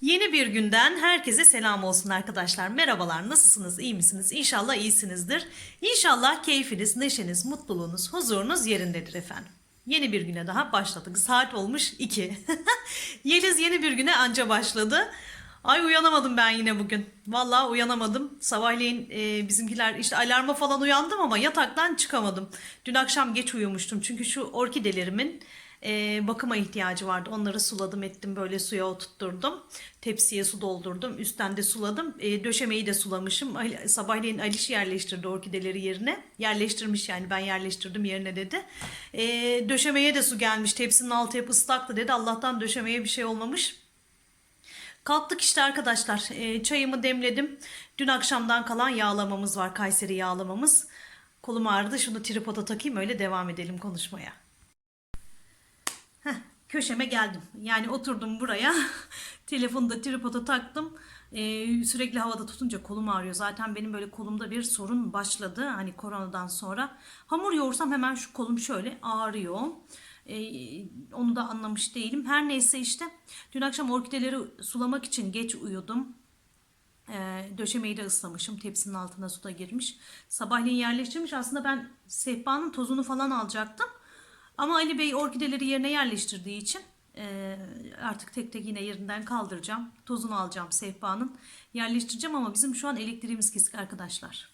Yeni bir günden herkese selam olsun arkadaşlar. Merhabalar, nasılsınız, iyi misiniz? İnşallah iyisinizdir. İnşallah keyfiniz, neşeniz, mutluluğunuz, huzurunuz yerindedir efendim. Yeni bir güne daha başladık. Saat olmuş 2. Yeliz yeni bir güne anca başladı. Ay uyanamadım ben yine bugün. Vallahi uyanamadım. Sabahleyin e, bizimkiler işte alarma falan uyandım ama yataktan çıkamadım. Dün akşam geç uyumuştum çünkü şu orkidelerimin e, bakıma ihtiyacı vardı. Onları suladım ettim böyle suya oturtturdum. Tepsiye su doldurdum. Üstten de suladım. E, döşemeyi de sulamışım. Sabahleyin Aliş yerleştirdi orkideleri yerine. Yerleştirmiş yani ben yerleştirdim yerine dedi. E, döşemeye de su gelmiş. Tepsinin altı hep ıslaktı dedi. Allah'tan döşemeye bir şey olmamış. Kalktık işte arkadaşlar. E, çayımı demledim. Dün akşamdan kalan yağlamamız var. Kayseri yağlamamız. Kolum ağrıdı. Şunu tripoda takayım öyle devam edelim konuşmaya. Heh, köşeme geldim. Yani oturdum buraya. Telefonu da tripoda taktım. Ee, sürekli havada tutunca kolum ağrıyor. Zaten benim böyle kolumda bir sorun başladı. Hani koronadan sonra. Hamur yoğursam hemen şu kolum şöyle ağrıyor. Ee, onu da anlamış değilim. Her neyse işte. Dün akşam orkideleri sulamak için geç uyudum. Ee, döşemeyi de ıslamışım. Tepsinin altına su da girmiş. Sabahleyin yerleştirmiş. Aslında ben sehpanın tozunu falan alacaktım. Ama Ali Bey orkideleri yerine yerleştirdiği için e, artık tek tek yine yerinden kaldıracağım. Tozunu alacağım sehpanın. Yerleştireceğim ama bizim şu an elektriğimiz kesik arkadaşlar.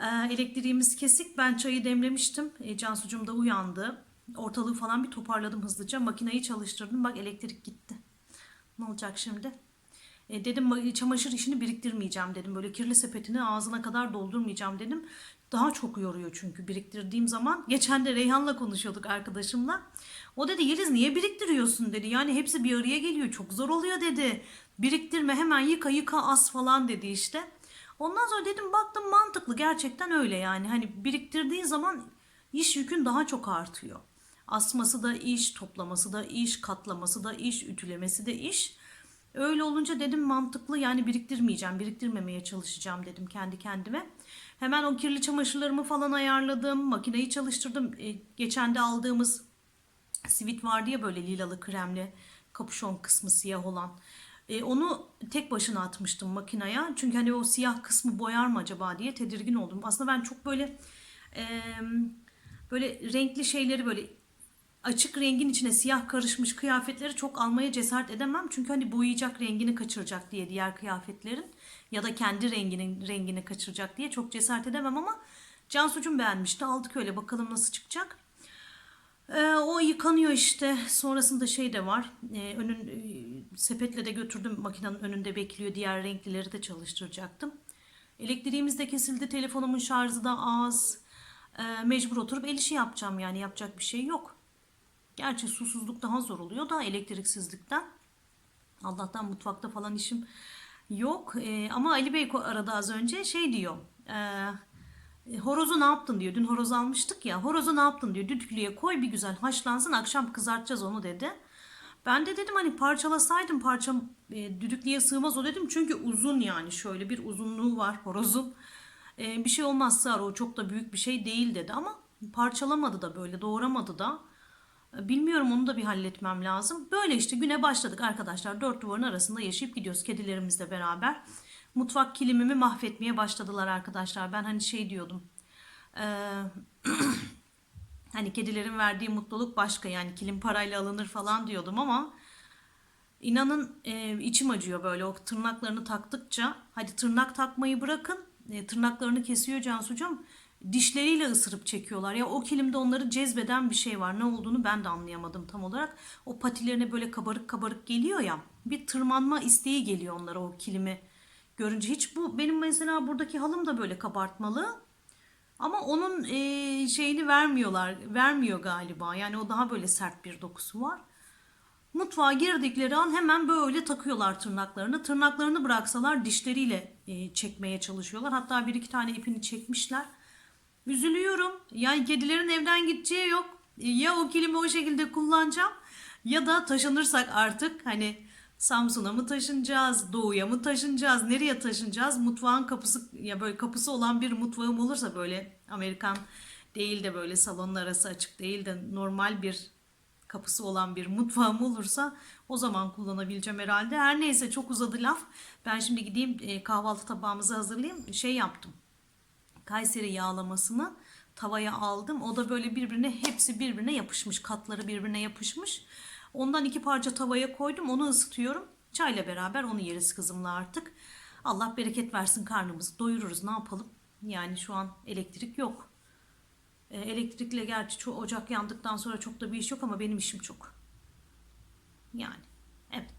Ee, elektriğimiz kesik. Ben çayı demlemiştim. E, Cansucuğum da uyandı. Ortalığı falan bir toparladım hızlıca. Makineyi çalıştırdım. Bak elektrik gitti. Ne olacak şimdi? E, dedim "Ba- çamaşır işini biriktirmeyeceğim dedim. Böyle kirli sepetini ağzına kadar doldurmayacağım dedim. Daha çok yoruyor çünkü biriktirdiğim zaman. Geçen de Reyhan'la konuşuyorduk arkadaşımla. O dedi Yeliz niye biriktiriyorsun dedi. Yani hepsi bir araya geliyor. Çok zor oluyor dedi. Biriktirme hemen yıka yıka as falan dedi işte. Ondan sonra dedim baktım mantıklı gerçekten öyle yani. Hani biriktirdiğin zaman iş yükün daha çok artıyor. Asması da iş, toplaması da iş, katlaması da iş, ütülemesi de iş. Öyle olunca dedim mantıklı yani biriktirmeyeceğim, biriktirmemeye çalışacağım dedim kendi kendime. Hemen o kirli çamaşırlarımı falan ayarladım, makineyi çalıştırdım. E, geçen de aldığımız sivit vardı ya böyle lilalı kremli kapüşon kısmı siyah olan. E, onu tek başına atmıştım makineye. Çünkü hani o siyah kısmı boyar mı acaba diye tedirgin oldum. Aslında ben çok böyle e, böyle renkli şeyleri böyle açık rengin içine siyah karışmış kıyafetleri çok almaya cesaret edemem. Çünkü hani boyayacak rengini kaçıracak diye diğer kıyafetlerin ya da kendi renginin rengini kaçıracak diye çok cesaret edemem ama Cansucuğum beğenmişti. Aldık öyle bakalım nasıl çıkacak. Ee, o yıkanıyor işte. Sonrasında şey de var. Ee, önün e, sepetle de götürdüm makinenin önünde bekliyor. Diğer renklileri de çalıştıracaktım. Elektriğimiz de kesildi. Telefonumun şarjı da az. Ee, mecbur oturup el işi yapacağım yani yapacak bir şey yok. Gerçi susuzluk daha zor oluyor da elektriksizlikten. Allah'tan mutfakta falan işim yok. Ee, ama Ali Bey aradı az önce şey diyor. Ee, horozu ne yaptın diyor. Dün horoz almıştık ya. Horozu ne yaptın diyor. Düdüklüye koy bir güzel haşlansın. Akşam kızartacağız onu dedi. Ben de dedim hani parçalasaydım parçam e, düdüklüye sığmaz o dedim. Çünkü uzun yani şöyle bir uzunluğu var horozun. E, bir şey olmaz sığar o çok da büyük bir şey değil dedi ama parçalamadı da böyle doğramadı da. Bilmiyorum onu da bir halletmem lazım. Böyle işte güne başladık arkadaşlar. Dört duvarın arasında yaşayıp gidiyoruz kedilerimizle beraber. Mutfak kilimimi mahvetmeye başladılar arkadaşlar. Ben hani şey diyordum. Eee hani kedilerin verdiği mutluluk başka yani kilim parayla alınır falan diyordum ama inanın e, içim acıyor böyle o tırnaklarını taktıkça hadi tırnak takmayı bırakın e, tırnaklarını kesiyor Cansucuğum dişleriyle ısırıp çekiyorlar ya o kilimde onları cezbeden bir şey var ne olduğunu ben de anlayamadım tam olarak o patilerine böyle kabarık kabarık geliyor ya bir tırmanma isteği geliyor onlara o kilimi görünce hiç bu benim mesela buradaki halım da böyle kabartmalı ama onun e, şeyini vermiyorlar, vermiyor galiba. Yani o daha böyle sert bir dokusu var. Mutfağa girdikleri an hemen böyle takıyorlar tırnaklarını. Tırnaklarını bıraksalar dişleriyle e, çekmeye çalışıyorlar. Hatta bir iki tane ipini çekmişler. Üzülüyorum. Yani kedilerin evden gideceği yok. E, Ya o kilimi o şekilde kullanacağım ya da taşınırsak artık hani Samsun'a mı taşınacağız, Doğu'ya mı taşınacağız, nereye taşınacağız? Mutfağın kapısı ya böyle kapısı olan bir mutfağım olursa böyle Amerikan değil de böyle salonun arası açık değil de normal bir kapısı olan bir mutfağım olursa O zaman kullanabileceğim herhalde. Her neyse çok uzadı laf. Ben şimdi gideyim e, kahvaltı tabağımızı hazırlayayım. Şey yaptım. Kayseri yağlamasını tavaya aldım. O da böyle birbirine hepsi birbirine yapışmış. Katları birbirine yapışmış. Ondan iki parça tavaya koydum. Onu ısıtıyorum. Çayla beraber onu yeriz kızımla artık. Allah bereket versin karnımızı doyururuz. Ne yapalım? Yani şu an elektrik yok. E, elektrikle gerçi çoğu ocak yandıktan sonra çok da bir iş yok ama benim işim çok. Yani evet.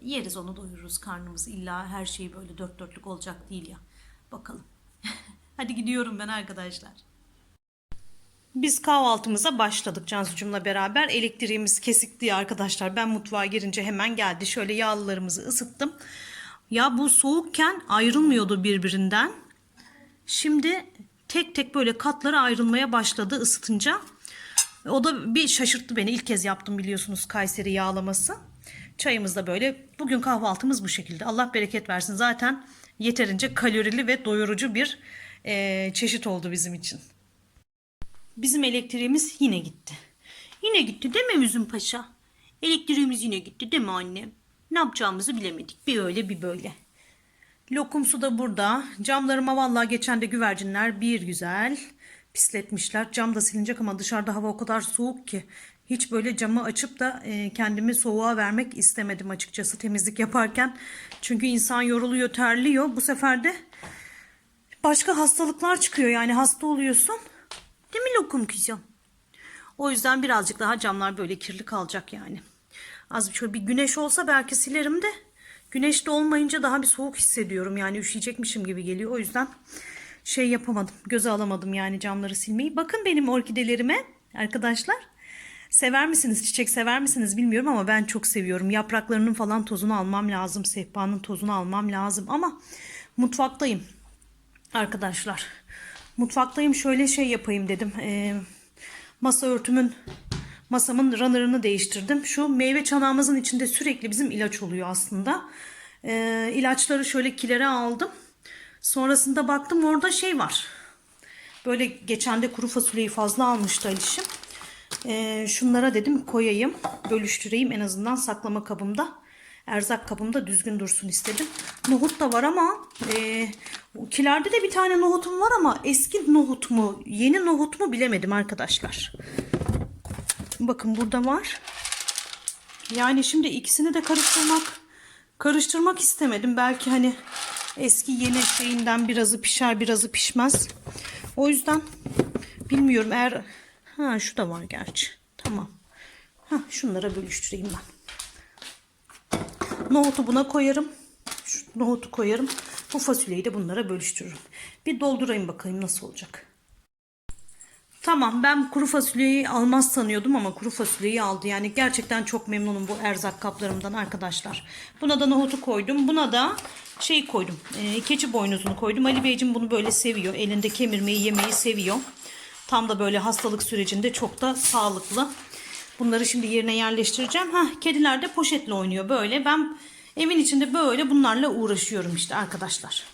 Yeriz onu doyururuz karnımızı. İlla her şey böyle dört dörtlük olacak değil ya. Bakalım. Hadi gidiyorum ben arkadaşlar. Biz kahvaltımıza başladık Cansu'cumla beraber. Elektriğimiz kesikti arkadaşlar. Ben mutfağa girince hemen geldi. Şöyle yağlılarımızı ısıttım. Ya bu soğukken ayrılmıyordu birbirinden. Şimdi tek tek böyle katları ayrılmaya başladı ısıtınca. O da bir şaşırttı beni. İlk kez yaptım biliyorsunuz Kayseri yağlaması. Çayımız da böyle. Bugün kahvaltımız bu şekilde. Allah bereket versin. Zaten yeterince kalorili ve doyurucu bir eee, çeşit oldu bizim için. Bizim elektriğimiz yine gitti. Yine gitti değil mi Üzüm Paşa? Elektriğimiz yine gitti değil mi annem? Ne yapacağımızı bilemedik. Bir öyle bir böyle. Lokum su da burada. Camlarıma vallahi geçen de güvercinler bir güzel pisletmişler. Cam da silinecek ama dışarıda hava o kadar soğuk ki. Hiç böyle camı açıp da e, kendimi soğuğa vermek istemedim açıkçası temizlik yaparken. Çünkü insan yoruluyor, terliyor. Bu sefer de başka hastalıklar çıkıyor. Yani hasta oluyorsun. Değil mi lokum kızım? O yüzden birazcık daha camlar böyle kirli kalacak yani. Az bir şöyle bir güneş olsa belki silerim de güneş de olmayınca daha bir soğuk hissediyorum. Yani üşüyecekmişim gibi geliyor. O yüzden şey yapamadım. Göze alamadım yani camları silmeyi. Bakın benim orkidelerime arkadaşlar. Sever misiniz? Çiçek sever misiniz bilmiyorum ama ben çok seviyorum. Yapraklarının falan tozunu almam lazım. Sehpanın tozunu almam lazım ama mutfaktayım arkadaşlar. Mutfaktayım şöyle şey yapayım dedim. Ee, masa örtümün masamın runner'ını değiştirdim. Şu meyve çanağımızın içinde sürekli bizim ilaç oluyor aslında. Ee, ilaçları şöyle kilere aldım. Sonrasında baktım orada şey var. Böyle geçen de kuru fasulyeyi fazla almıştı Alişim. Ee, şunlara dedim koyayım, bölüştüreyim en azından saklama kabımda. Erzak kabımda düzgün dursun istedim. Nohut da var ama e, kilerde de bir tane nohutum var ama eski nohut mu, yeni nohut mu bilemedim arkadaşlar. Bakın burada var. Yani şimdi ikisini de karıştırmak karıştırmak istemedim. Belki hani eski yeni şeyinden birazı pişer birazı pişmez. O yüzden bilmiyorum eğer ha şu da var gerçi. Tamam. Ha şunlara bölüştüreyim ben. Nohutu buna koyarım. Şu nohutu koyarım. Bu fasulyeyi de bunlara bölüştürürüm. Bir doldurayım bakayım nasıl olacak. Tamam ben kuru fasulyeyi almaz sanıyordum ama kuru fasulyeyi aldı. Yani gerçekten çok memnunum bu erzak kaplarımdan arkadaşlar. Buna da nohutu koydum. Buna da şey koydum. E, keçi boynuzunu koydum. Ali Beyciğim bunu böyle seviyor. Elinde kemirmeyi yemeyi seviyor. Tam da böyle hastalık sürecinde çok da sağlıklı. Bunları şimdi yerine yerleştireceğim. Ha kediler de poşetle oynuyor böyle. Ben evin içinde böyle bunlarla uğraşıyorum işte arkadaşlar.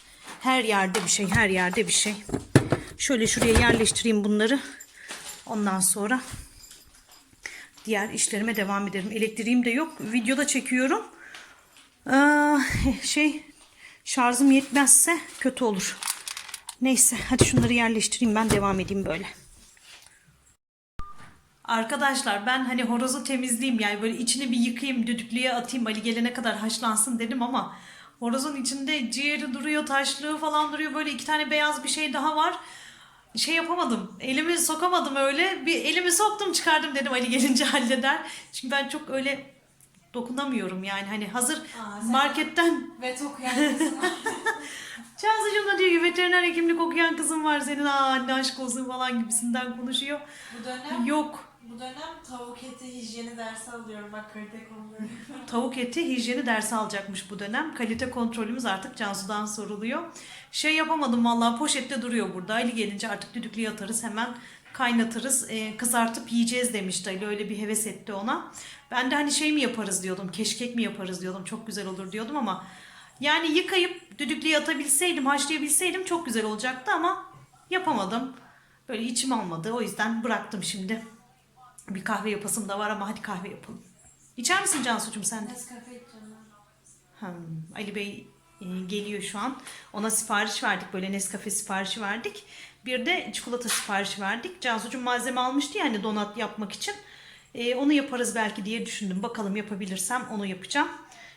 Her yerde bir şey, her yerde bir şey. Şöyle şuraya yerleştireyim bunları. Ondan sonra diğer işlerime devam ederim. Elektriğim de yok. Videoda çekiyorum. Aa, şey şarjım yetmezse kötü olur. Neyse hadi şunları yerleştireyim ben devam edeyim böyle. Arkadaşlar ben hani horozu temizleyeyim yani böyle içini bir yıkayayım düdüklüye atayım Ali gelene kadar haşlansın dedim ama horozun içinde ciğeri duruyor taşlığı falan duruyor böyle iki tane beyaz bir şey daha var. Şey yapamadım elimi sokamadım öyle bir elimi soktum çıkardım dedim Ali gelince halleder. Çünkü ben çok öyle dokunamıyorum yani hani hazır Aa, marketten Ve okuyan kızım. Da diyor ki veteriner hekimlik okuyan kızım var senin aa anne aşk olsun falan gibisinden konuşuyor. bu dönem Yok bu dönem tavuk eti hijyeni dersi alıyorum. Bak kalite konuları. Tavuk eti hijyeni dersi alacakmış bu dönem. Kalite kontrolümüz artık Cansu'dan soruluyor. Şey yapamadım vallahi poşette duruyor burada. Ali gelince artık düdüklüye atarız hemen kaynatırız. Ee, kızartıp yiyeceğiz demişti Ali. Öyle bir heves etti ona. Ben de hani şey mi yaparız diyordum. Keşkek mi yaparız diyordum. Çok güzel olur diyordum ama yani yıkayıp düdüklüye atabilseydim, haşlayabilseydim çok güzel olacaktı ama yapamadım. Böyle içim almadı. O yüzden bıraktım şimdi. Bir kahve yapasım da var ama hadi kahve yapalım. İçer misin Cansu'cum sen de? Nescafe içeceğim ben. Hmm, Ali Bey e, geliyor şu an. Ona sipariş verdik. Böyle Nescafe siparişi verdik. Bir de çikolata siparişi verdik. Cansu'cum malzeme almıştı ya hani donat yapmak için. E, onu yaparız belki diye düşündüm. Bakalım yapabilirsem onu yapacağım.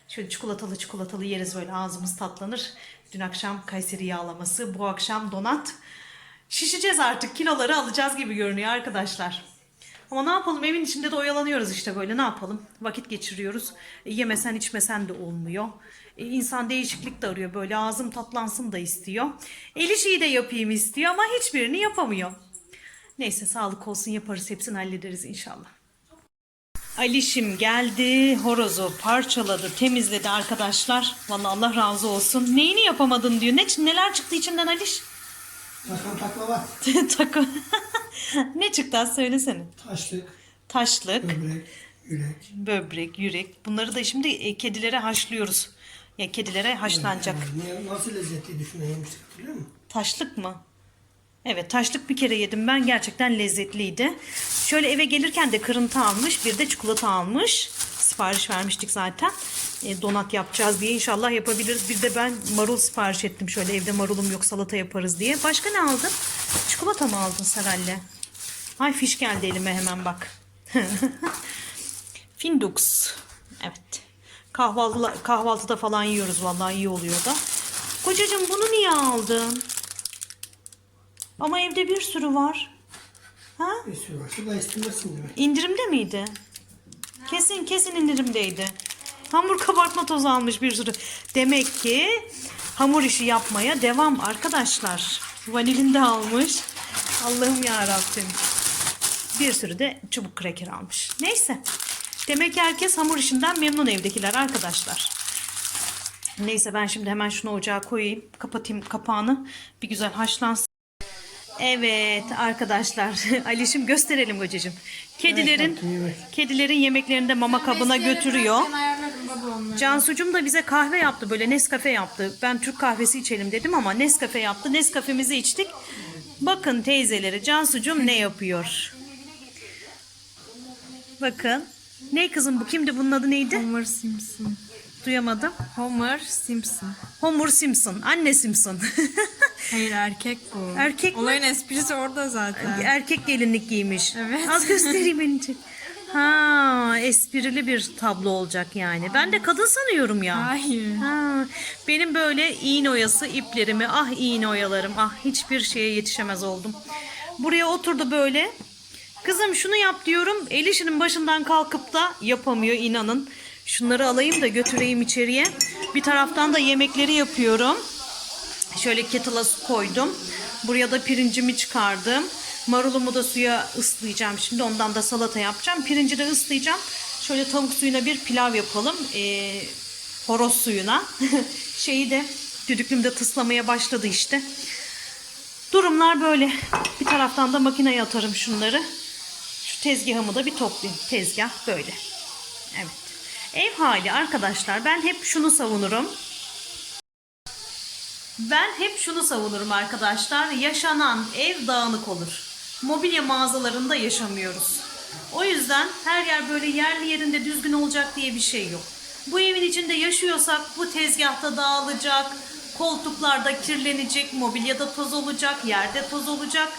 Şöyle çikolatalı çikolatalı yeriz böyle ağzımız tatlanır. Dün akşam Kayseri yağlaması, bu akşam donat. Şişeceğiz artık. Kiloları alacağız gibi görünüyor arkadaşlar. Ama ne yapalım evin içinde de oyalanıyoruz işte böyle. Ne yapalım? Vakit geçiriyoruz. E, yemesen içmesen de olmuyor. E, insan değişiklik de arıyor böyle. Ağzım tatlansın da istiyor. El işi de yapayım istiyor ama hiçbirini yapamıyor. Neyse sağlık olsun yaparız. Hepsini hallederiz inşallah. Alişim geldi horozu parçaladı temizledi arkadaşlar. Vallahi Allah razı olsun. Neyini yapamadın diyor. Ne, neler çıktı içinden Aliş? Taklava, Takı. ne çıktı az söylesene taşlık, taşlık böbrek, yürek. böbrek, yürek. Bunları da şimdi e, kedilere haşlıyoruz. Ya kedilere haşlanacak. Ne, nasıl lezzetli düşüne yemiştik hatırlıyor musun? Taşlık mı? Evet taşlık bir kere yedim ben gerçekten lezzetliydi. Şöyle eve gelirken de kırıntı almış bir de çikolata almış. Sipariş vermiştik zaten. E, donat yapacağız diye inşallah yapabiliriz. Bir de ben marul sipariş ettim şöyle evde marulum yok salata yaparız diye. Başka ne aldın? Çikolata mı aldın Saralle? Ay fiş geldi elime hemen bak. Findux. Evet. Kahvaltıla, kahvaltıda falan yiyoruz vallahi iyi oluyor da. Kocacığım bunu niye aldın? Ama evde bir sürü var. Ha? Bir sürü varsa da istemezsin demek. İndirimde miydi? Kesin kesin indirimdeydi. Hamur kabartma tozu almış bir sürü. Demek ki hamur işi yapmaya devam arkadaşlar. Vanilin de almış. Allah'ım ya Rabbim. Bir sürü de çubuk kreker almış. Neyse. Demek ki herkes hamur işinden memnun evdekiler arkadaşlar. Neyse ben şimdi hemen şunu ocağa koyayım. Kapatayım kapağını. Bir güzel haşlansın. Evet arkadaşlar. Alişim gösterelim kocacığım. Kedilerin kedilerin yemeklerini de mama kabına götürüyor. Cansucum da bize kahve yaptı böyle Nescafe yaptı. Ben Türk kahvesi içelim dedim ama Nescafe yaptı. Nescafe'mizi içtik. Bakın teyzeleri Cansucum ne yapıyor? Bakın. Ne kızım bu kimdi bunun adı neydi? Homer Simpson. Duyamadım. Homer Simpson. Homer Simpson. Anne Simpson. Hayır erkek bu. Erkek mi? Olayın esprisi orada zaten. Erkek gelinlik giymiş. Evet. Az göstereyim bence. Ha, esprili bir tablo olacak yani. Ben de kadın sanıyorum ya. Hayır. Ha, benim böyle iğne oyası iplerimi, ah iğne oyalarım, ah hiçbir şeye yetişemez oldum. Buraya oturdu böyle. Kızım şunu yap diyorum. El işinin başından kalkıp da yapamıyor inanın. Şunları alayım da götüreyim içeriye. Bir taraftan da yemekleri yapıyorum. Şöyle kettle'a su koydum. Buraya da pirincimi çıkardım. Marulumu da suya ıslayacağım şimdi. Ondan da salata yapacağım. Pirinci de ıslayacağım. Şöyle tavuk suyuna bir pilav yapalım. Ee, horoz suyuna. Şeyi de düdüklüm de tıslamaya başladı işte. Durumlar böyle. Bir taraftan da makineye atarım şunları. Şu tezgahımı da bir toplayayım. Tezgah böyle. Evet. Ev hali arkadaşlar. Ben hep şunu savunurum. Ben hep şunu savunurum arkadaşlar. Yaşanan ev dağınık olur. Mobilya mağazalarında yaşamıyoruz. O yüzden her yer böyle yerli yerinde düzgün olacak diye bir şey yok. Bu evin içinde yaşıyorsak bu tezgahta dağılacak, koltuklarda kirlenecek, mobilyada toz olacak, yerde toz olacak.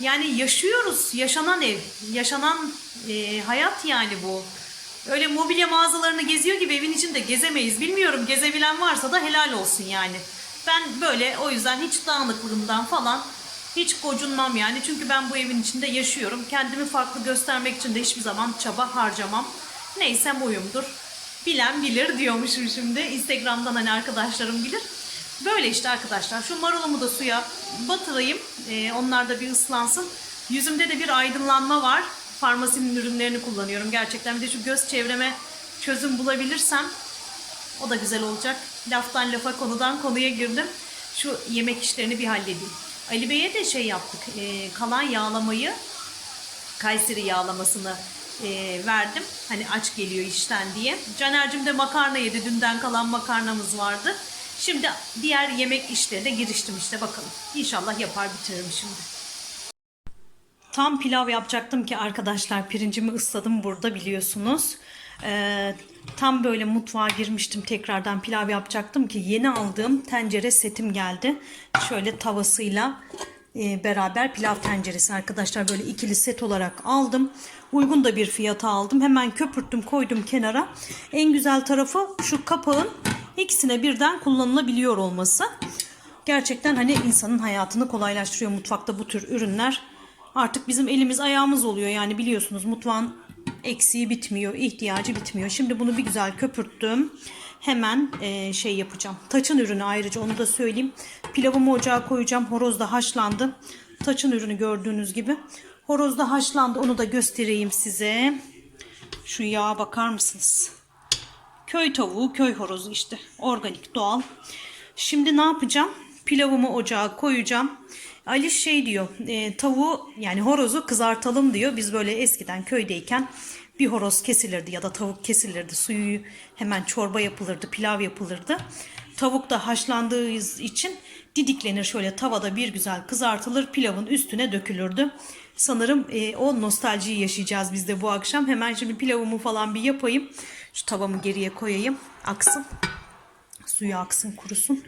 Yani yaşıyoruz, yaşanan ev, yaşanan e, hayat yani bu. Öyle mobilya mağazalarını geziyor gibi evin içinde gezemeyiz. Bilmiyorum gezebilen varsa da helal olsun yani. Ben böyle o yüzden hiç dağınıklığımdan falan hiç gocunmam yani. Çünkü ben bu evin içinde yaşıyorum. Kendimi farklı göstermek için de hiçbir zaman çaba harcamam. Neysem oyumdur. Bilen bilir diyormuşum şimdi. Instagram'dan hani arkadaşlarım bilir. Böyle işte arkadaşlar. Şu marulumu da suya batırayım. Ee, onlar da bir ıslansın. Yüzümde de bir aydınlanma var. Farmasinin ürünlerini kullanıyorum gerçekten. Bir de şu göz çevreme çözüm bulabilirsem o da güzel olacak. Laftan lafa konudan konuya girdim. Şu yemek işlerini bir halledeyim. Ali Bey'e de şey yaptık. e, kalan yağlamayı Kayseri yağlamasını e, verdim. Hani aç geliyor işten diye. Caner'cim de makarna yedi. Dünden kalan makarnamız vardı. Şimdi diğer yemek işlerine giriştim işte bakalım. İnşallah yapar bitiririm şimdi. Tam pilav yapacaktım ki arkadaşlar pirincimi ısladım burada biliyorsunuz. Ee, tam böyle mutfağa girmiştim tekrardan pilav yapacaktım ki yeni aldığım tencere setim geldi. Şöyle tavasıyla e, beraber pilav tenceresi arkadaşlar böyle ikili set olarak aldım. Uygun da bir fiyata aldım. Hemen köpürttüm koydum kenara. En güzel tarafı şu kapağın ikisine birden kullanılabiliyor olması. Gerçekten hani insanın hayatını kolaylaştırıyor mutfakta bu tür ürünler. Artık bizim elimiz ayağımız oluyor yani biliyorsunuz mutfağın eksiği bitmiyor, ihtiyacı bitmiyor. Şimdi bunu bir güzel köpürttüm. Hemen e, şey yapacağım. Taçın ürünü ayrıca onu da söyleyeyim. Pilavımı ocağa koyacağım. Horoz da haşlandı. Taçın ürünü gördüğünüz gibi. Horoz da haşlandı. Onu da göstereyim size. Şu yağa bakar mısınız? Köy tavuğu, köy horozu işte. Organik, doğal. Şimdi ne yapacağım? Pilavımı ocağa koyacağım. Ali şey diyor, e, tavuğu yani horozu kızartalım diyor. Biz böyle eskiden köydeyken bir horoz kesilirdi ya da tavuk kesilirdi. Suyu hemen çorba yapılırdı, pilav yapılırdı. Tavuk da haşlandığı için didiklenir şöyle tavada bir güzel kızartılır. Pilavın üstüne dökülürdü. Sanırım e, o nostaljiyi yaşayacağız biz de bu akşam. Hemen şimdi pilavımı falan bir yapayım. Şu tavamı geriye koyayım. Aksın. Suyu aksın kurusun.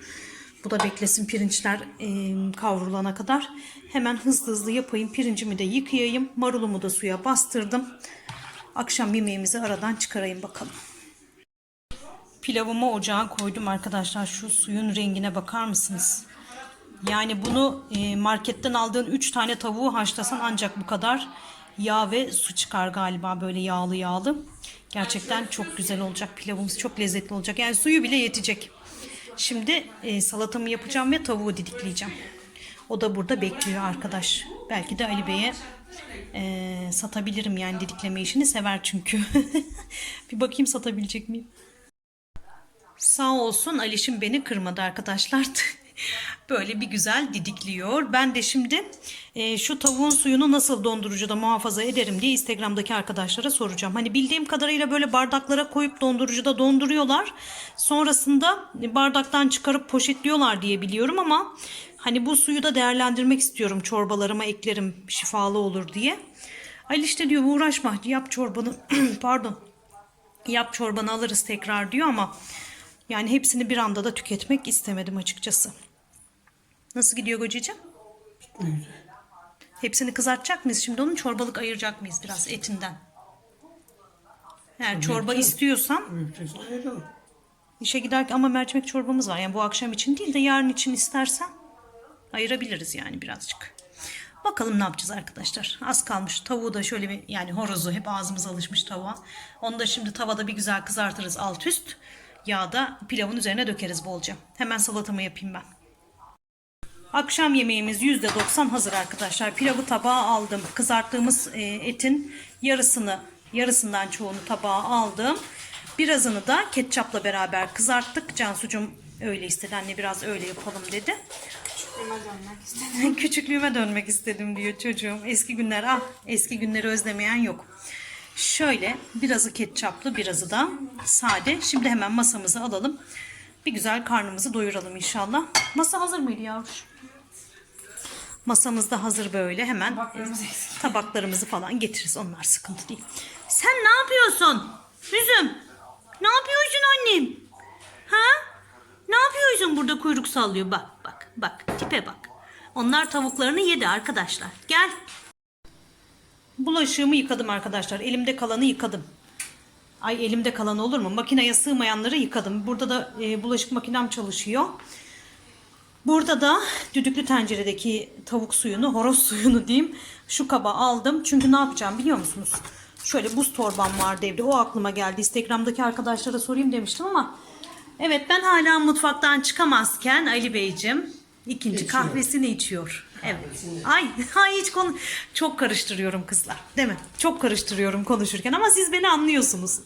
Bu da beklesin pirinçler e, kavrulana kadar. Hemen hızlı hızlı yapayım. Pirincimi de yıkayayım. Marulumu da suya bastırdım. Akşam yemeğimizi aradan çıkarayım bakalım. Pilavımı ocağa koydum arkadaşlar. Şu suyun rengine bakar mısınız? Yani bunu e, marketten aldığın 3 tane tavuğu haşlasan ancak bu kadar yağ ve su çıkar galiba böyle yağlı yağlı. Gerçekten çok güzel olacak pilavımız çok lezzetli olacak. Yani suyu bile yetecek. Şimdi e, salatamı yapacağım ve tavuğu didikleyeceğim. O da burada bekliyor arkadaş. Belki de Ali Bey'e e, satabilirim yani didikleme işini sever çünkü. bir bakayım satabilecek miyim? Sağ olsun Alişim beni kırmadı arkadaşlar. Böyle bir güzel didikliyor. Ben de şimdi e, şu tavuğun suyunu nasıl dondurucuda muhafaza ederim diye Instagram'daki arkadaşlara soracağım. Hani bildiğim kadarıyla böyle bardaklara koyup dondurucuda donduruyorlar. Sonrasında bardaktan çıkarıp poşetliyorlar diye biliyorum ama hani bu suyu da değerlendirmek istiyorum. Çorbalarıma eklerim şifalı olur diye. Ali işte diyor uğraşma yap çorbanı pardon yap çorbanı alırız tekrar diyor ama yani hepsini bir anda da tüketmek istemedim açıkçası. Nasıl gidiyor güzel. Hepsini kızartacak mıyız? Şimdi onun çorbalık ayıracak mıyız biraz etinden? Eğer çorba istiyorsan işe giderken ama mercimek çorbamız var. Yani bu akşam için değil de yarın için istersen ayırabiliriz yani birazcık. Bakalım ne yapacağız arkadaşlar. Az kalmış. Tavuğu da şöyle bir yani horozu hep ağzımız alışmış tavuğa. Onu da şimdi tavada bir güzel kızartırız alt üst. Yağda pilavın üzerine dökeriz bolca. Hemen salatamı yapayım ben. Akşam yemeğimiz %90 hazır arkadaşlar. Pilavı tabağa aldım. Kızarttığımız e, etin yarısını, yarısından çoğunu tabağa aldım. Birazını da ketçapla beraber kızarttık. Cansucum öyle istedi. Anne biraz öyle yapalım dedi. Küçüklüğüme dönmek istedim. Küçüklüğüme dönmek istedim diyor çocuğum. Eski günler ah eski günleri özlemeyen yok. Şöyle birazı ketçaplı birazı da sade. Şimdi hemen masamızı alalım. Bir güzel karnımızı doyuralım inşallah. Masa hazır mıydı yavruş? Masamız da hazır böyle hemen Tabaklarımız eksik. tabaklarımızı falan getiririz. Onlar sıkıntı değil. Sen ne yapıyorsun? Üzüm. Ne yapıyorsun annem? Ha? Ne yapıyorsun burada kuyruk sallıyor? Bak bak bak tipe bak. Onlar tavuklarını yedi arkadaşlar. Gel. Bulaşığımı yıkadım arkadaşlar. Elimde kalanı yıkadım. Ay elimde kalan olur mu? Makineye sığmayanları yıkadım. Burada da e, bulaşık makinem çalışıyor. Burada da düdüklü tenceredeki tavuk suyunu, horoz suyunu diyeyim. Şu kaba aldım. Çünkü ne yapacağım biliyor musunuz? Şöyle buz torbam vardı evde. O aklıma geldi. Instagram'daki arkadaşlara sorayım demiştim ama Evet ben hala mutfaktan çıkamazken Ali Beyciğim ikinci İçiyor. kahvesini içiyor. Evet. Ay, ay hiç konu çok karıştırıyorum kızlar. Değil mi? Çok karıştırıyorum konuşurken ama siz beni anlıyorsunuz.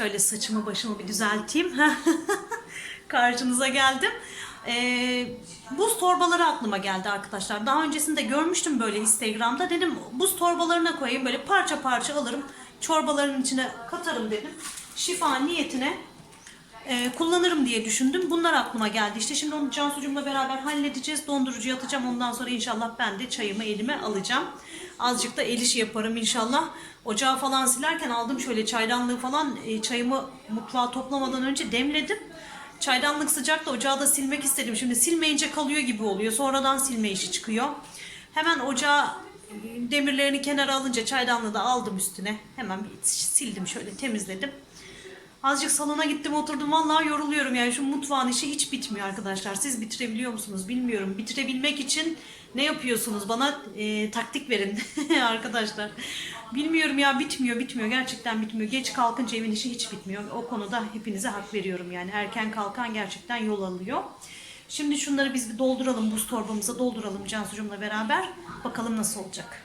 Şöyle saçımı başımı bir düzelteyim. Karşınıza geldim. Ee, buz torbaları aklıma geldi arkadaşlar. Daha öncesinde görmüştüm böyle Instagram'da. Dedim buz torbalarına koyayım böyle parça parça alırım. Çorbaların içine katarım dedim. Şifa niyetine e, kullanırım diye düşündüm. Bunlar aklıma geldi. İşte şimdi onu Cansu'cumla beraber halledeceğiz. Dondurucuya atacağım. Ondan sonra inşallah ben de çayımı elime alacağım. Azıcık da el işi yaparım inşallah. Ocağı falan silerken aldım şöyle çaydanlığı falan e, çayımı mutfağa toplamadan önce demledim. Çaydanlık sıcakta ocağı da silmek istedim. Şimdi silmeyince kalıyor gibi oluyor. Sonradan silme işi çıkıyor. Hemen ocağı demirlerini kenara alınca çaydanlığı da aldım üstüne. Hemen sildim şöyle temizledim. Azıcık salona gittim oturdum vallahi yoruluyorum yani şu mutfağın işi hiç bitmiyor arkadaşlar. Siz bitirebiliyor musunuz bilmiyorum. Bitirebilmek için ne yapıyorsunuz bana e, taktik verin arkadaşlar. Bilmiyorum ya bitmiyor bitmiyor gerçekten bitmiyor. Geç kalkınca evin işi hiç bitmiyor. O konuda hepinize hak veriyorum yani erken kalkan gerçekten yol alıyor. Şimdi şunları biz bir dolduralım buz torbamıza dolduralım Cansu'cumla beraber. Bakalım nasıl olacak.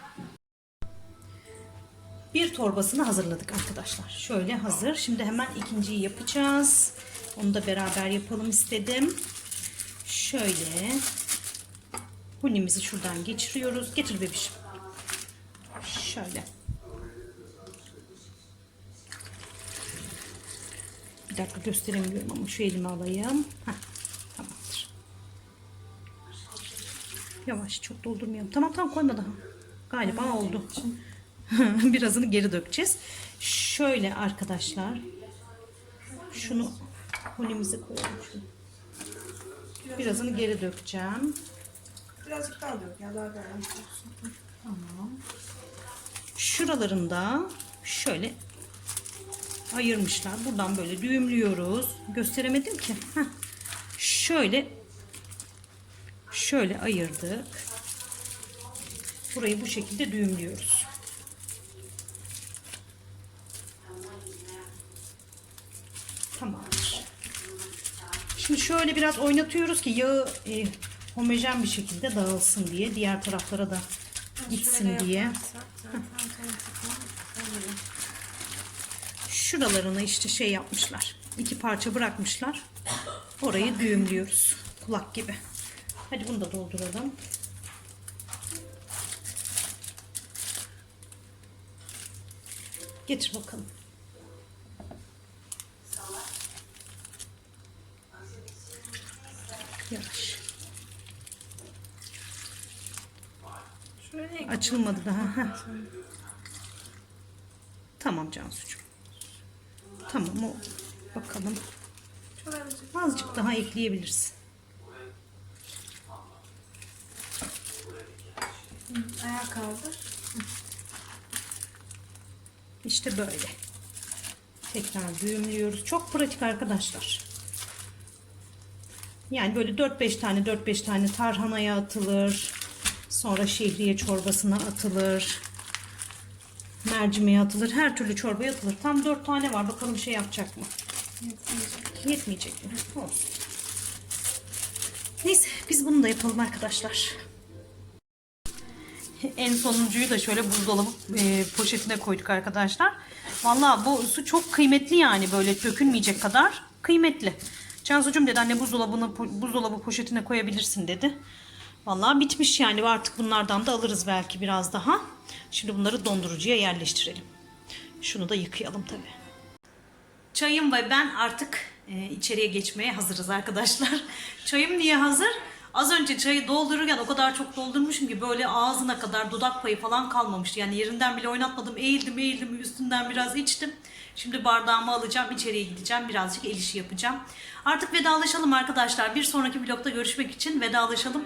Bir torbasını hazırladık arkadaşlar. Şöyle hazır. Şimdi hemen ikinciyi yapacağız. Onu da beraber yapalım istedim. Şöyle hunimizi şuradan geçiriyoruz. Getir bebişim. Şöyle. Bir dakika gösteremiyorum ama şu elimi alayım. Heh, tamamdır. Yavaş çok doldurmayalım. Tamam tamam koyma daha. Galiba oldu. Birazını geri dökeceğiz. Şöyle arkadaşlar. Şunu hunimize koyalım. Birazını geri dökeceğim. Birazcık daha dök ya daha garanti olsun. Tamam. Şuralarında şöyle ayırmışlar. Buradan böyle düğümlüyoruz. Gösteremedim ki. Heh. Şöyle şöyle ayırdık. Burayı bu şekilde düğümlüyoruz. Tamamdır. Şimdi şöyle biraz oynatıyoruz ki yağı e, homojen bir şekilde dağılsın diye. Diğer taraflara da gitsin diye. Şuralarını işte şey yapmışlar. İki parça bırakmışlar. Orayı düğümlüyoruz. Kulak gibi. Hadi bunu da dolduralım. Getir bakalım. Yavaş. Şöyle Açılmadı daha. Heh. Tamam Cansucuğum. Tamam o. Bakalım. Azıcık daha ekleyebilirsin. ayağa kaldır. İşte böyle. Tekrar düğümlüyoruz. Çok pratik arkadaşlar. Yani böyle 4-5 tane 4-5 tane tarhanaya atılır. Sonra şehriye çorbasına atılır. Mercimeğe atılır. Her türlü çorbaya atılır. Tam 4 tane var. Bakalım şey yapacak mı? Yetmeyecek mi? Olsun. Neyse biz bunu da yapalım arkadaşlar. En sonuncuyu da şöyle buzdolabı e, poşetine koyduk arkadaşlar. Vallahi bu su çok kıymetli yani böyle dökülmeyecek kadar kıymetli. Cansucuğum dedi anne buzdolabını buzdolabı poşetine koyabilirsin dedi. Vallahi bitmiş yani artık bunlardan da alırız belki biraz daha. Şimdi bunları dondurucuya yerleştirelim. Şunu da yıkayalım tabii. Çayım ve ben artık e, içeriye geçmeye hazırız arkadaşlar. Çayım niye hazır? Az önce çayı doldururken o kadar çok doldurmuşum ki böyle ağzına kadar dudak payı falan kalmamıştı. Yani yerinden bile oynatmadım. Eğildim eğildim üstünden biraz içtim. Şimdi bardağımı alacağım içeriye gideceğim. Birazcık el işi yapacağım. Artık vedalaşalım arkadaşlar. Bir sonraki vlogda görüşmek için vedalaşalım.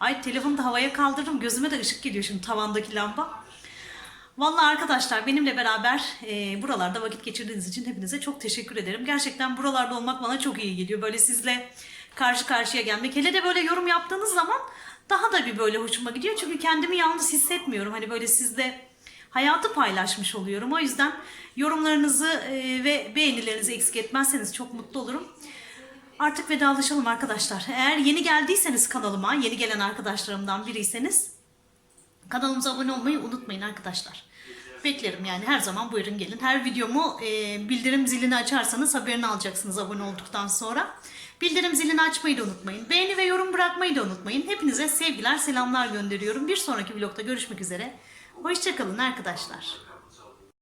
Ay telefonu da havaya kaldırdım. Gözüme de ışık geliyor şimdi tavandaki lamba. Vallahi arkadaşlar benimle beraber e, buralarda vakit geçirdiğiniz için hepinize çok teşekkür ederim. Gerçekten buralarda olmak bana çok iyi geliyor. Böyle sizle karşı karşıya gelmek. Hele de böyle yorum yaptığınız zaman daha da bir böyle hoşuma gidiyor. Çünkü kendimi yalnız hissetmiyorum. Hani böyle sizle hayatı paylaşmış oluyorum. O yüzden yorumlarınızı e, ve beğenilerinizi eksik etmezseniz çok mutlu olurum. Artık vedalaşalım arkadaşlar. Eğer yeni geldiyseniz kanalıma, yeni gelen arkadaşlarımdan biriyseniz Kanalımıza abone olmayı unutmayın arkadaşlar. Beklerim yani her zaman buyurun gelin. Her videomu e, bildirim zilini açarsanız haberini alacaksınız abone olduktan sonra. Bildirim zilini açmayı da unutmayın. Beğeni ve yorum bırakmayı da unutmayın. Hepinize sevgiler, selamlar gönderiyorum. Bir sonraki vlogda görüşmek üzere. Hoşçakalın arkadaşlar.